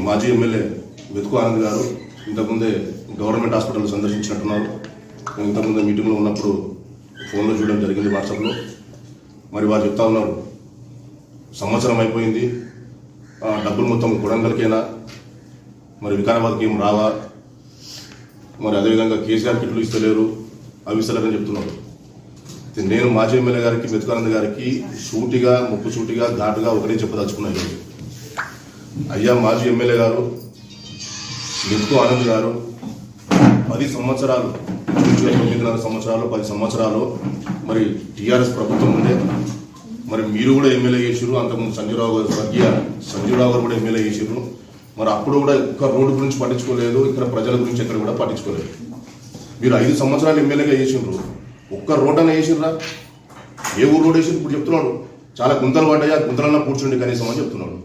మాజీ ఎమ్మెల్యే వెతుకు ఆనంద్ గారు ఇంతకుముందే గవర్నమెంట్ హాస్పిటల్ సందర్శించినట్టున్నారు. నేను ఇంతకుముందే మీటింగ్లో ఉన్నప్పుడు ఫోన్లో చూడడం జరిగింది వాట్సాప్లో. మరి వారు చెప్తా ఉన్నారు సంవత్సరం అయిపోయింది ఆ, డబ్బులు మొత్తం కొడంగల్కేనా? మరి వికారాబాద్కి ఏం రావా? మరి అదేవిధంగా కేసీఆర్ కిట్లు ఇస్తలేరు అవి ఇస్తలేరని చెప్తున్నారు. నేను మాజీ ఎమ్మెల్యే గారికి మెతుకానంద్ గారికి సూటిగా ముక్కు సూటిగా ఘాటుగా ఒకటే చెప్పదలుచుకున్నాను అయ్యా మాజీ ఎమ్మెల్యే గారు మెతుకు ఆనంద్ గారు పది సంవత్సరాలు ఇంచుమించుగా తొమ్మిదిన్నర సంవత్సరాలు పది సంవత్సరాలు మరి టీఆర్ఎస్ ప్రభుత్వం ఉండే. మరి మీరు కూడా ఎమ్మెల్యే చేసిరు అంతకుముందు సంజయరావు గారు స్వర్గీయ సంజయరావు గారు కూడా ఎమ్మెల్యే చేసిరు మరి అప్పుడు కూడా ఒక్క రోడ్డు గురించి పట్టించుకోలేదు ఇక్కడ ప్రజల గురించి ఎక్కడ కూడా పట్టించుకోలేదు. మీరు ఐదు సంవత్సరాలు ఎమ్మెల్యేగా చేసిండ్రు ఒక్క రోడ్ అన్న వేసిండ్రా ఏ ఊరు రోడ్ వేసి ఇప్పుడు చెప్తున్నాడు. చాలా గుంతలు పడ్డాయి? ఆ గుంతలన్నా కూర్చుండి కనీసం అని చెప్తున్నాడు.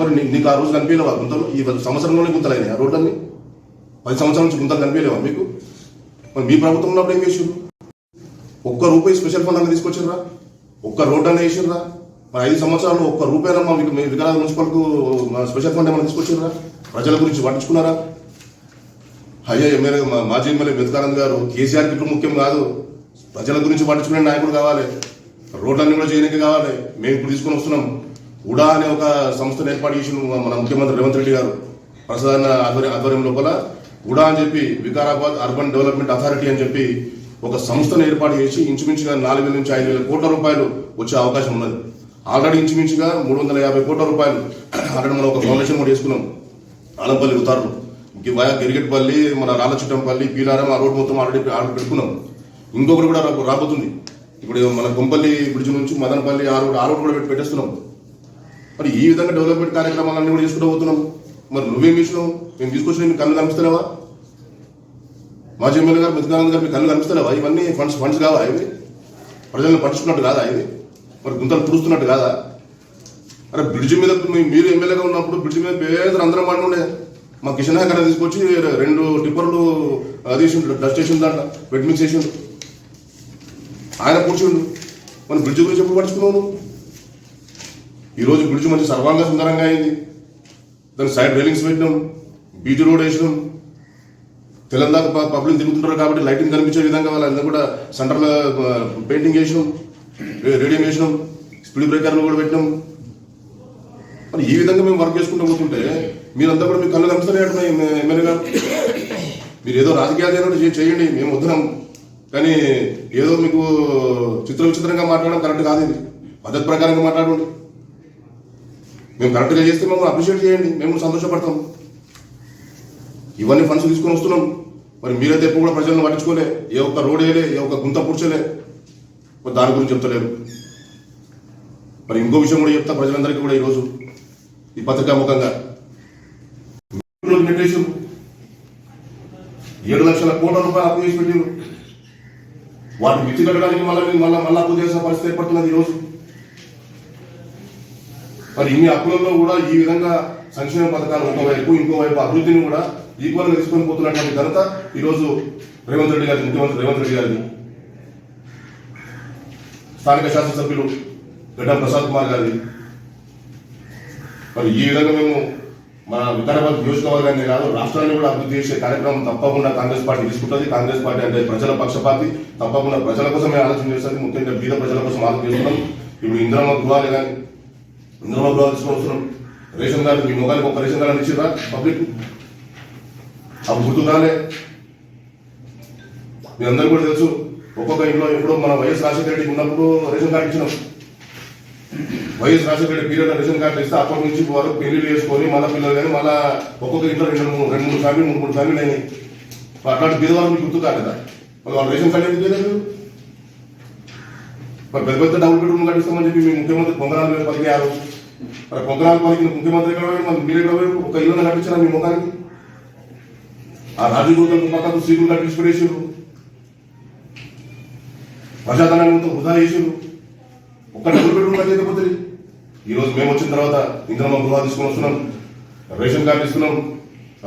మరి నీకు ఆ రోజు కనిపించలేవా గుంతలు? ఈ సంవత్సరంలోనే గుంతలు అయినాయి ఆ రోడ్లన్నీ? పది సంవత్సరాల నుంచి గుంతలు కనిపించలేవా మీకు? మరి మీ ప్రభుత్వం ఉన్నప్పుడు ఏం చేసిండ్రు? ఒక్క రూపాయి స్పెషల్ ఫండ్ అన్న తీసుకొచ్చిండ్రా? ఒక్క రోడ్ అన్న వేసిండ్రా? మరి ఐదు సంవత్సరాలు ఒక్క రూపాయల మా మీ వికలాంగ మున్సిపల్కు మా స్పెషల్ ఫండ్ ఏమైనా తీసుకొచ్చిండ్రా? ప్రజల గురించి పట్టించుకున్నారా? అయ్యా ఎమ్మెల్యే మా- మాజీ ఎమ్మెల్యే వెతకానంద్ గారు కేసీఆర్ ఇప్పుడు ముఖ్యం కాదు. ప్రజల గురించి పట్టించుకునే నాయకుడు కావాలి. రోడ్లన్నీ కూడా చేయడానికి కావాలి. మేము ఇప్పుడు తీసుకొని వస్తున్నాం. ఉడా అనే ఒక సంస్థను ఏర్పాటు చేసిన మన ముఖ్యమంత్రి రేవంత్ రెడ్డి గారు ప్రసాద్ ఆధ్వర్యం ఆధ్వర్యం లోపల ఉడా అని చెప్పి వికారాబాద్ అర్బన్ డెవలప్మెంట్ అథారిటీ అని చెప్పి ఒక సంస్థను ఏర్పాటు చేసి ఇంచుమించుగా నాలుగు వేల నుంచి ఐదు వేల కోట్ల రూపాయలు వచ్చే అవకాశం ఉన్నది. ఆల్రెడీ ఇంచుమించుగా మూడు వందల యాభై కోట్ల రూపాయలు ఆల్రెడీ మనం ఒక ఫౌండేషన్ కూడా చేసుకున్నాం. ఆలంపల్లి ఉతారులు. వయా గిరిగట్పల్లి మన రాళ్ళచిట్టంపల్లి పీలారం ఆ రోడ్ మొత్తం ఆల్రెడీ ఆల్రెడీ పెట్టుకున్నాం. ఇంకొకటి కూడా రాబోతుంది. ఇప్పుడు మన కొంపల్లి బ్రిడ్జ్ నుంచి మదనపల్లి ఆ రోడ్ ఆ రోడ్ కూడా పెట్టి పెట్టేస్తున్నాం. మరి ఈ విధంగా డెవలప్మెంట్ కార్యక్రమాలన్నీ కూడా చేసుకుంటూ పోతున్నాం మరి నువ్వేం చేసినావు? మేము తీసుకొచ్చిన మీ కళ్ళు కనిపిస్తున్నావా మాజీ ఎమ్మెల్యే గారు మెతుకానంద్ గారు మీ కళ్ళు కనిపిస్తున్నావా ఇవన్నీ ఫండ్స్ ఫండ్స్ కావా ఇవి? ప్రజలను పంచుకున్నట్టు కాదా ఇది మరి గుంతలు పుడుస్తున్నట్టు కాదా? అరే బ్రిడ్జ్ మీద మీరు ఎమ్మెల్యేగా ఉన్నప్పుడు బ్రిడ్జ్ మీద పేదలు అందరం పడి ఉండే మా కిషన్ నాయక్ తీసుకొచ్చి రెండు టిప్పర్లు అది వేసిండు డస్ట్ వేసిండు దాంట్లో వెట్ మిక్స్ ఆయన కూర్చుండు. మన బ్రిడ్జ్ గురించి ఎప్పుడు పట్టించుకున్నావు ఈరోజు బ్రిడ్జ్ మంచి సర్వాంగ సుందరంగా అయింది. దాని సైడ్ రైలింగ్స్ పెట్టడం బీటీ రోడ్ వేసినాం. తెలంగాణ పబ్లిక్ తిరుగుతుంటారు కాబట్టి లైటింగ్ కనిపించే విధంగా వాళ్ళందరూ కూడా సెంటర్లో పెయింటింగ్ వేసినాం రేడియం వేసినాం స్పీడ్ బ్రేకర్లు కూడా పెట్టినాం. మరి ఈ విధంగా మేము వర్క్ చేసుకుంటూ పోతుంటే మీరంతా కూడా మీ కళ్ళు కనిపిస్తారు ఎమ్మెల్యే గారు. మీరు ఏదో రాజకీయాలు ఏదో చేయండి మేము వద్దున్నాం కానీ ఏదో మీకు చిత్ర విచిత్రంగా మాట్లాడడం కరెక్ట్ కాదు ఇది. పద్ధతి ప్రకారంగా మాట్లాడండి మేము కరెక్ట్గా చేస్తే మమ్మల్ని అప్రిషియేట్ చేయండి. మేము సంతోషపడతాం. ఇవన్నీ ఫండ్స్ తీసుకొని వస్తున్నాం. మరి మీరైతే ఎప్పుడు కూడా ప్రజలను పట్టించుకోలే. ఏ ఒక్క రోడ్ వేయలే ఏ ఒక్క గుంత పుడ్చలే. మరి దాని గురించి చెప్తలేరు. మరి ఇంకో విషయం కూడా చెప్తా ప్రజలందరికీ కూడా ఈరోజు ఈ పత్రికా ముఖంగా. ఏడు లక్షల కోట్ల రూపాయలు అప్పు చేసి పెట్టిండ్రు వాటిని విత్తి కట్టడానికి మళ్ళీ మళ్ళీ మళ్ళీ అప్పు చేసిన పరిస్థితి ఏర్పడుతున్నది ఈరోజు. మరి ఇన్ని అప్పులలో కూడా ఈ విధంగా సంక్షేమ పథకాలు ఒకవైపు ఇంకోవైపు అభివృద్ధిని కూడా ఈక్వల్గా తీసుకొని పోతున్నటువంటి ఘనత ఈరోజు రేవంత్ రెడ్డి గారి ముఖ్యమంత్రి రేవంత్ రెడ్డి గారిది. స్థానిక శాసనసభ్యులు గడ్డం ప్రసాద్ కుమార్ గారిది. మరి ఈ విధంగా మేము మన వికారాబాద్ నియోజకవర్గాన్ని కాదు రాష్ట్రాన్ని కూడా అభివృద్ధి చేసే కార్యక్రమం తప్పకుండా కాంగ్రెస్ పార్టీ తీసుకుంటుంది. కాంగ్రెస్ పార్టీ అంటే ప్రజల పక్షపాతి తప్పకుండా ప్రజల కోసమే ఆలోచన చేస్తుంది. ముఖ్యంగా బీద ప్రజల కోసం ఆలోచన చేస్తున్నాం. ఇప్పుడు ఇంద్రమ్మ గృహాలు కానీ ఇందులో గృహాలు తీసుకొని రేషన్ కార్డు మీ మొగానికి ఒక రేషన్ కార్డు ఇచ్చిరా పబ్లిక్? అప్పుడు గుర్తుండాలే. మీ అందరూ కూడా తెలుసు ఒక్కొక్క ఇంట్లో ఎప్పుడో మన వైఎస్ రాజశేఖర రెడ్డికి ఉన్నప్పుడు రేషన్ కార్డు ఇచ్చినాం. Y S Rajasekhara Reddy period ration card ఇస్తే అప్పటి నుంచి వరకు పెళ్ళిళ్ళు చేసుకొని మళ్ళీ పిల్లలు కానీ మళ్ళీ ఒక్కొక్క ఇంట్లో రెండు మూడు రెండు మూడు ఫ్యామిలీ మూడు మూడు ఫ్యామిలీ అయినాయి. అట్లాంటి బీదవాళ్ళు మీకు గుర్తు కాలేదా? మరి వాళ్ళు రేషన్ కార్డు ఎందుకు లేదు మరి పెద్ద పెద్ద డబుల్ బెడ్రూమ్ కట్టిస్తామని చెప్పి మీ ముఖ్యమంత్రి పొంగనాలు పదిహేను మరి పొంగనాలు పలికిన ముఖ్యమంత్రి కావాలి పోయారు? మరి మీరు ఒక ఇల్లు కట్టించారా మీ ముఖానికి? ఆ రాజగోతులకు పక్కకు సీట్లు కట్టించి పడేసారు ప్రజాధనాన్ని మొత్తం వృధా చేసారు ఒక్క డబుల్ బెడ్రూమ్ ఈ రోజు మేము వచ్చిన తర్వాత ఇంద్రమ్మ గృహాలు తీసుకొని వస్తున్నాం. రేషన్ కార్డు ఇస్తున్నాం.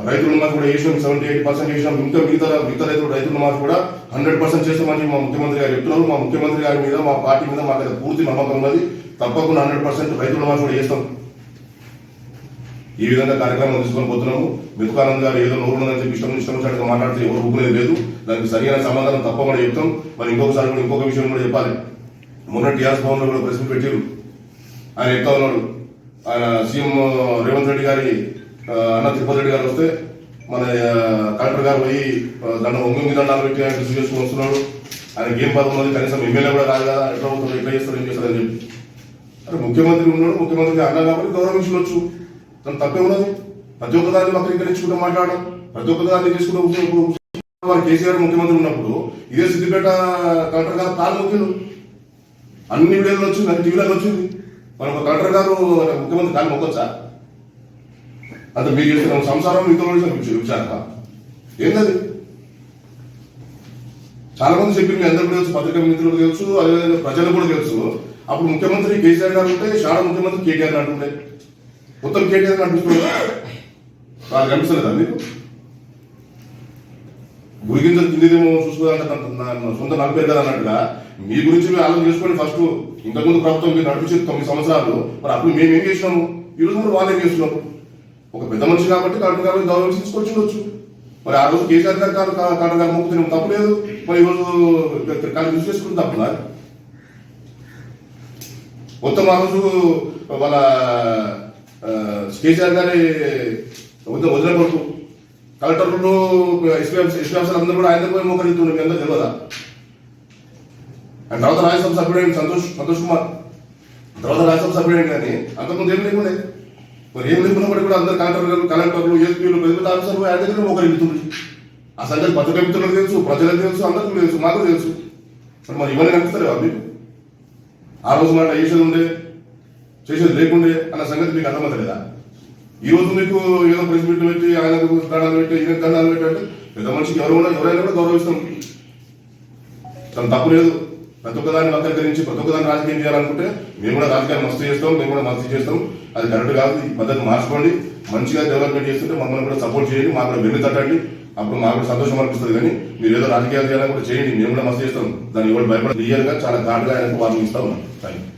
రైతులు మాకు కూడా చేసినాం. సెవెంటీ ఎయిట్ పర్సెంట్ చేసినాం. ఇంకా మిగతా మిగతా రైతులు రైతులు మాకు కూడా హండ్రెడ్ పర్సెంట్ చేస్తామని మా ముఖ్యమంత్రి గారు చెప్తున్నారు. మా ముఖ్యమంత్రి గారి మీద మా పార్టీ మీద మాకు పూర్తి నమ్మకం ఉన్నది. తప్పకుండా హండ్రెడ్ పర్సెంట్ రైతుల రుణమాఫీ కూడా చేస్తాం. ఈ విధంగా కార్యక్రమం తీసుకొని పోతున్నాము. మెతుకానంద్ గారు ఏదో నోరు చెప్పి ఇష్టం ఇష్టం వచ్చినట్టుగా మాట్లాడితే ఎవరు ఊపుకునేది లేదు. దానికి సరైన సమాధానం తప్పకుండా చెప్తాం. మరి ఇంకొకసారి కూడా ఇంకొక విషయం కూడా చెప్పాలి. మొన్న టీఆర్ఎస్ భవన్లో కూడా ప్రశ్న పెట్టారు. ఆయన చెప్తా ఉన్నాడు ఆయన సీఎం రేవంత్ రెడ్డి గారి అన్న తిరుపతి రెడ్డి గారు వస్తే మన కలెక్టర్ గారు పోయి ఆ, దండ ఒంగి దండాలు పెట్టి ఆయన రిసీవ్ చేసుకుని వస్తున్నాడు. ఆయనకి ఏం పదం ఉంది కనీసం ఎమ్మెల్యే కూడా కాదు కదా. ఎట్లా అవుతుంది ఎట్లా చేస్తారు ఏం చేస్తారు అని చెప్పి. అరే ముఖ్యమంత్రి ఉన్నాడు ముఖ్యమంత్రికి అన్నా కాబట్టి గౌరవించవచ్చు. తను తప్పే ఉన్నది. ప్రతి ఒక్కదాన్ని వక్రీకరించుకుంటూ మాట్లాడడం ప్రతి ఒక్కదాన్ని తీసుకుంటూ వారు కేసీఆర్ ముఖ్యమంత్రి ఉన్నప్పుడు ఇదే సిద్దిపేట కలెక్టర్ గారు కాలు ముఖ్యులు. అన్ని వీడియోలు వచ్చింది అన్ని టీవీలకు వచ్చింది. మన ఒక కలెక్టర్ గారు ముఖ్యమంత్రి కాలు మొక్కొచ్చా? అది మీరు చేసిన సంసారం మీతో విచారక ఏంటది చాలా మంది చెప్పింది మీ అందరూ తెలుసు పత్రికా మిత్రులు తెలుసు అదేవిధంగా ప్రజలు కూడా తెలుసు. అప్పుడు ముఖ్యమంత్రి కేసీఆర్ గారు ఉంటే షాడ ముఖ్యమంత్రి కేటీఆర్ గారు ఉంటే. మొత్తం కేటీఆర్ నడుపుతుంది నాకు కనిపిస్తలేదా మీకు? గురిగింజలు తిండిదేమో చూసుకోవాలంటే సొంత నడిపారు కదా అన్నట్టుగా. మీ గురించి మీరు ఆలోచన చేసుకోండి ఫస్ట్ ఇంతకుముందు ప్రభుత్వం మీరు నడిపించేది తొమ్మిది సంవత్సరాలు మరి అప్పుడు మేము ఏం చేసినాము? ఈ రోజు కూడా వాళ్ళు ఏం చేస్తున్నాము ఒక పెద్ద మనిషి కాబట్టి కరెంట్ గారు గౌరవం తీసుకొచ్చి ఉండొచ్చు. మరి ఆ రోజు కేసీఆర్ గారు కాదు కలెక్టర్ గారు మొక్కుతున్నాం తప్పు మరి ఈరోజు కానీ చూసి చేసుకుంటే తప్పునా మొత్తం ఆ రోజు వాళ్ళ కేసీఆర్ గారి వదిన వదిన కొడుకు కలెక్టర్లు ఎస్పీ ఎస్పీ ఆఫీసర్ అందరూ కూడా ఆయన పోయి మోకరిస్తున్నారు మీ అందరూ తెలియదా? అండ్ తర్వాత రాజ్యసభ సభ్యుడు సంతోష్ సంతోష్ కుమార్. తర్వాత రాజ్యసభ సభ్యుడు కానీ అంతకుముందు ఏం లేకుండే. మరి ఏం లేకున్నప్పటికీ కూడా అందరు కలెక్టర్లు కలెక్టర్లు ఎస్పీలు పెద్ద పెద్ద ఆఫీసర్లు ఆయన దగ్గర మోకరిస్తున్నారు ఆ సంగతి పత్రిక మిత్రులకు తెలుసు ప్రజలకు తెలుసు అందరికీ తెలుసు మాకు తెలుసు. మరి ఇవన్నీ కనిపిస్తారు మీకు? ఆ రోజు మాట చేసేది ఉండే చేసేది లేకుండే అన్న సంగతి మీకు అర్థమవుతలేదా? ఈ రోజు మీకు ఏదో ప్రెస్ మీట్ పెట్టి ఆయన దండాలు పెట్టి ఈయన దండాలు పెట్టి అంటే పెద్ద మనిషికి ఎవరు ఉన్నా ఎవరైనా కూడా గౌరవిస్తాం. తను తప్పు లేదు. ప్రతి ఒక్కదాన్ని వక్రీకరించి ప్రతి ఒక్కదాన్ని రాజకీయం చేయాలనుకుంటే మేము కూడా రాజకీయాలు మస్తు చేస్తాం మేము కూడా మస్తు చేస్తాం. అది కరెక్ట్ కాదు. ఈ పద్ధతి మార్చుకోండి. మంచిగా డెవలప్మెంట్ చేస్తుంటే మమ్మల్ని కూడా సపోర్ట్ చేయండి. మాకు కూడా వెళ్ళి తట్టండి. అప్పుడు మాకు సంతోషం అనిపిస్తుంది కానీ మీరు ఏదో రాజకీయాలు చేయాలని కూడా చేయండి. మేము కూడా మస్తు చేస్తాం. దాన్ని ఎవరు భయపడ క్లియర్గా చాలా ఘాటుగా ఆయనకు వార్నింగ్ ఇస్తా ఉన్నాం. Thank you